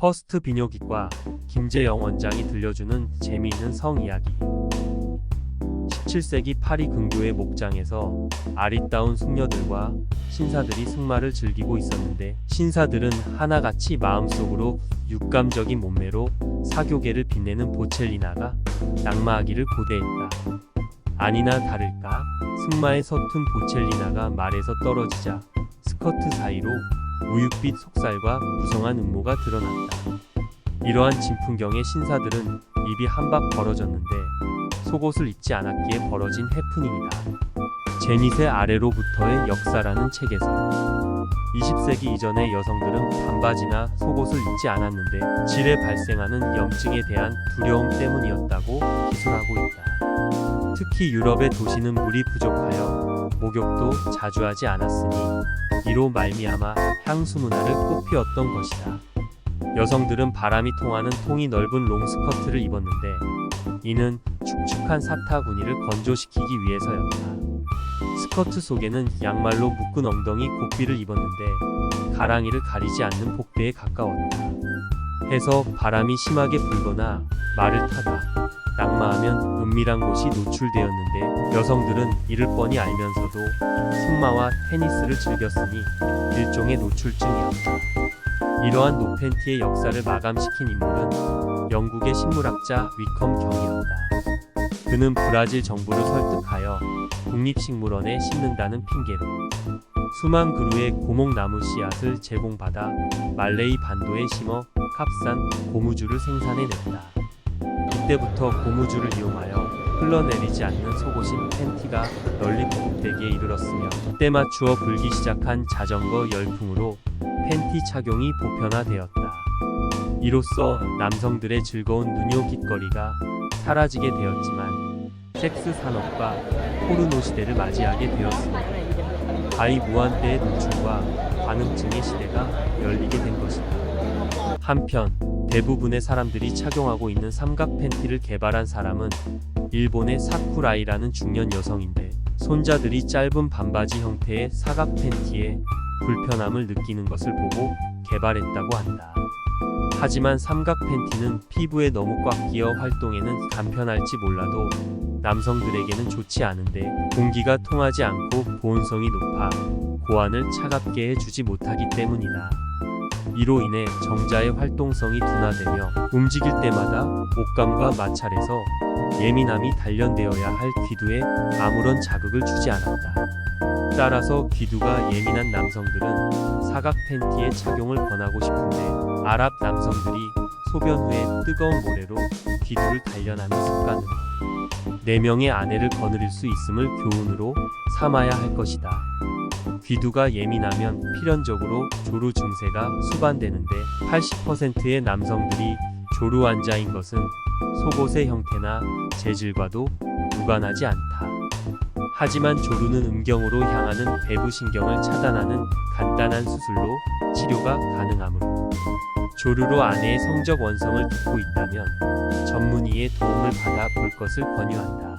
퍼스트 비뇨기과 김재영 원장이 들려주는 재미있는 성 이야기. 17세기 파리 근교의 목장에서 아리따운 숙녀들과 신사들이 승마를 즐기고 있었는데 신사들은 하나같이 마음속으로 육감적인 몸매로 사교계를 빛내는 보첼리나가 낙마하기를 고대했다. 아니나 다를까 승마에 서툰 보첼리나가 말에서 떨어지자 스커트 사이로 우윳빛 속살과 무성한 음모가 드러났다. 이러한 진풍경에 신사들은 입이 한박 벌어졌는데 속옷을 입지 않았기에 벌어진 해프닝이다. 제닛의 아래로부터의 역사라는 책에서 20세기 이전의 여성들은 반바지나 속옷을 입지 않았는데 질에 발생하는 염증에 대한 두려움 때문이었다고 기술하고 있다. 특히 유럽의 도시는 물이 부족하여 목욕도 자주 하지 않았으니 이로 말미암아 향수 문화를 꽃피웠던 것이다. 여성들은 바람이 통하는 통이 넓은 롱스커트를 입었는데 이는 축축한 사타구니를 건조시키기 위해서였다. 스커트 속에는 양말로 묶은 엉덩이 고삐를 입었는데 가랑이를 가리지 않는 복대에 가까웠다. 해서 바람이 심하게 불거나 말을 타다 낙마하면 은밀한 곳이 노출되었는데 여성들은 이를 뻔히 알면서도 승마와 테니스를 즐겼으니 일종의 노출증이었다. 이러한 노팬티의 역사를 마감시킨 인물은 영국의 식물학자 위컴 경이었다. 그는 브라질 정부를 설득하여 국립식물원에 심는다는 핑계로 수만 그루의 고목나무 씨앗을 제공받아 말레이 반도에 심어 값싼 고무줄을 생산해냈다. 그때부터 고무줄을 이용하여 흘러내리지 않는 속옷인 팬티가 널리 보급되기에 이르렀으며 때 맞추어 불기 시작한 자전거 열풍으로 팬티 착용이 보편화되었다. 이로써 남성들의 즐거운 눈요깃거리가 사라지게 되었지만 섹스 산업과 포르노 시대를 맞이하게 되었습니다. 가히 무한대의 노출과 관음증의 시대가 열리게 된 것이다. 한편 대부분의 사람들이 착용하고 있는 삼각 팬티를 개발한 사람은 일본의 사쿠라이라는 중년 여성인데 손자들이 짧은 반바지 형태의 사각 팬티에 불편함을 느끼는 것을 보고 개발했다고 한다. 하지만 삼각 팬티는 피부에 너무 꽉 끼어 활동에는 간편할지 몰라도 남성들에게는 좋지 않은데 공기가 통하지 않고 보온성이 높아 고안을 차갑게 해주지 못하기 때문이다. 이로 인해 정자의 활동성이 둔화되며 움직일 때마다 옷감과 마찰해서 예민함이 단련되어야 할 귀두에 아무런 자극을 주지 않았다. 따라서 귀두가 예민한 남성들은 사각 팬티의 착용을 권하고 싶은데 아랍 남성들이 소변 후에 뜨거운 모래로 귀두를 단련하는 습관으로 네 명의 아내를 거느릴 수 있음을 교훈으로 삼아야 할 것이다. 귀두가 예민하면 필연적으로 조루 증세가 수반되는데 80%의 남성들이 조루 환자인 것은 속옷의 형태나 재질과도 무관하지 않다. 하지만 조루는 음경으로 향하는 배부신경을 차단하는 간단한 수술로 치료가 가능하므로 조루로 아내의 성적 원성을 듣고 있다면 전문의의 도움을 받아 볼 것을 권유한다.